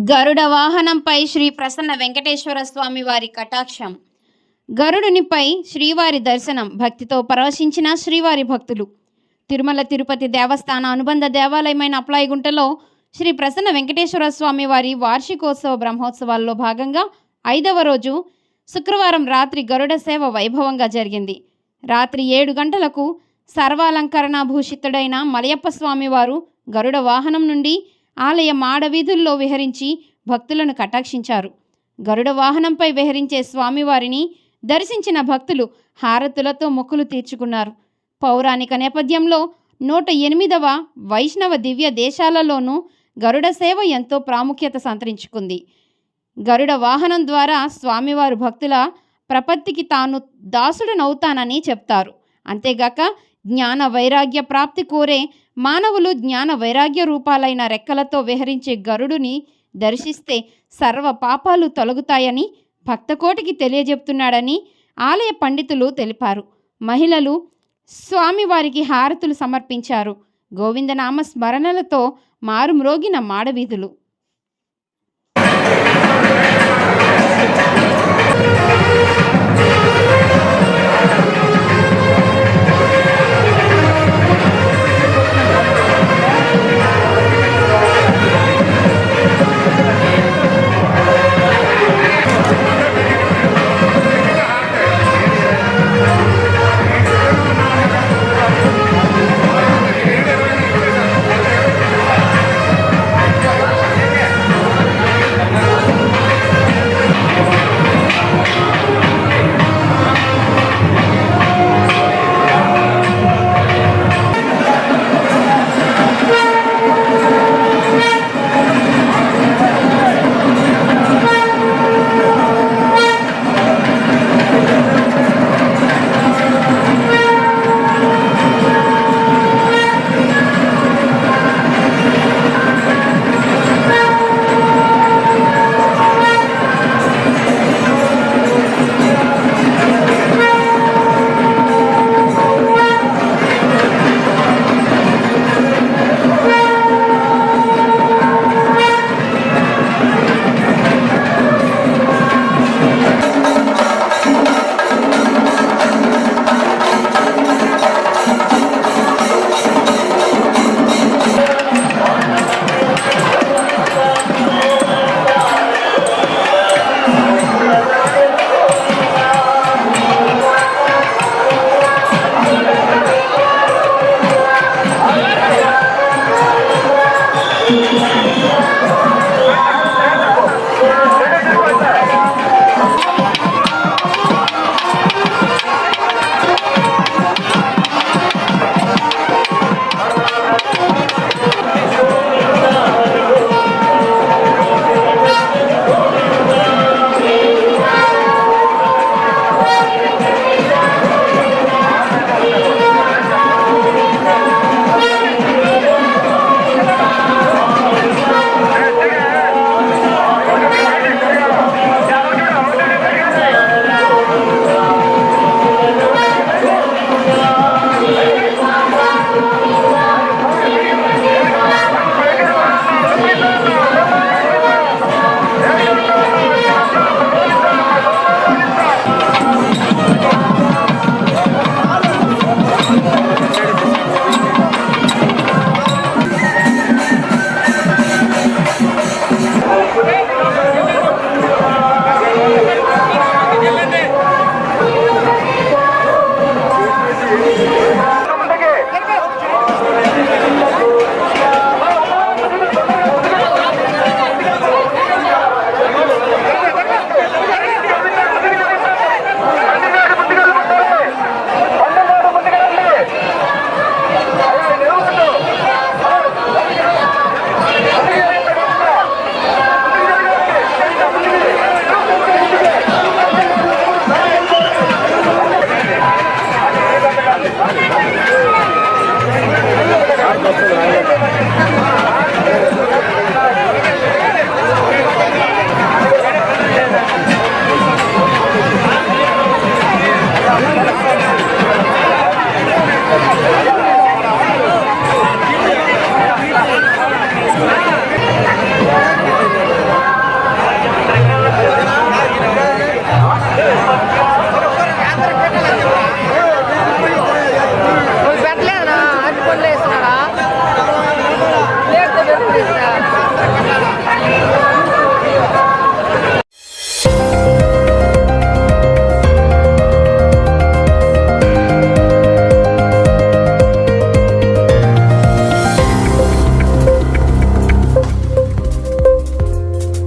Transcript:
గరుడ వాహనంపై శ్రీ ప్రసన్న వెంకటేశ్వర స్వామి వారి కటాక్షం. గరుడునిపై శ్రీవారి దర్శనం. భక్తితో పరవశించిన శ్రీవారి భక్తులు. తిరుమల తిరుపతి దేవస్థాన అనుబంధ దేవాలయమైన అప్లాయిగుంటలో శ్రీ ప్రసన్న వెంకటేశ్వర స్వామి వారి వార్షికోత్సవ బ్రహ్మోత్సవాల్లో భాగంగా ఐదవ రోజు శుక్రవారం రాత్రి గరుడ సేవ వైభవంగా జరిగింది. రాత్రి ఏడు గంటలకు సర్వాలంకరణ భూషితుడైన మలయప్ప స్వామివారు గరుడ వాహనం నుండి ఆలయ మాడవీధుల్లో విహరించి భక్తులను కటాక్షించారు. గరుడ వాహనంపై విహరించే స్వామివారిని దర్శించిన భక్తులు హారతులతో మొక్కులు తీర్చుకున్నారు. పౌరాణిక నేపథ్యంలో నూట ఎనిమిదవ వైష్ణవ దివ్య దేశాలలోనూ గరుడ సేవ ఎంతో ప్రాముఖ్యత సంతరించుకుంది. గరుడ వాహనం ద్వారా స్వామివారు భక్తుల ప్రపత్తికి తాను దాసుడనవుతానని చెప్తారు. అంతేగాక జ్ఞాన వైరాగ్య ప్రాప్తి కోరే మానవులు జ్ఞాన వైరాగ్య రూపాలైన రెక్కలతో విహరించే గరుడుని దర్శిస్తే సర్వ పాపాలు తొలగుతాయని భక్తకోటికి తెలియజెప్తున్నాడని ఆలయ పండితులు తెలిపారు. మహిళలు స్వామివారికి హారతులు సమర్పించారు. గోవిందనామ స్మరణలతో మారుమ్రోగిన మాడవీధులు.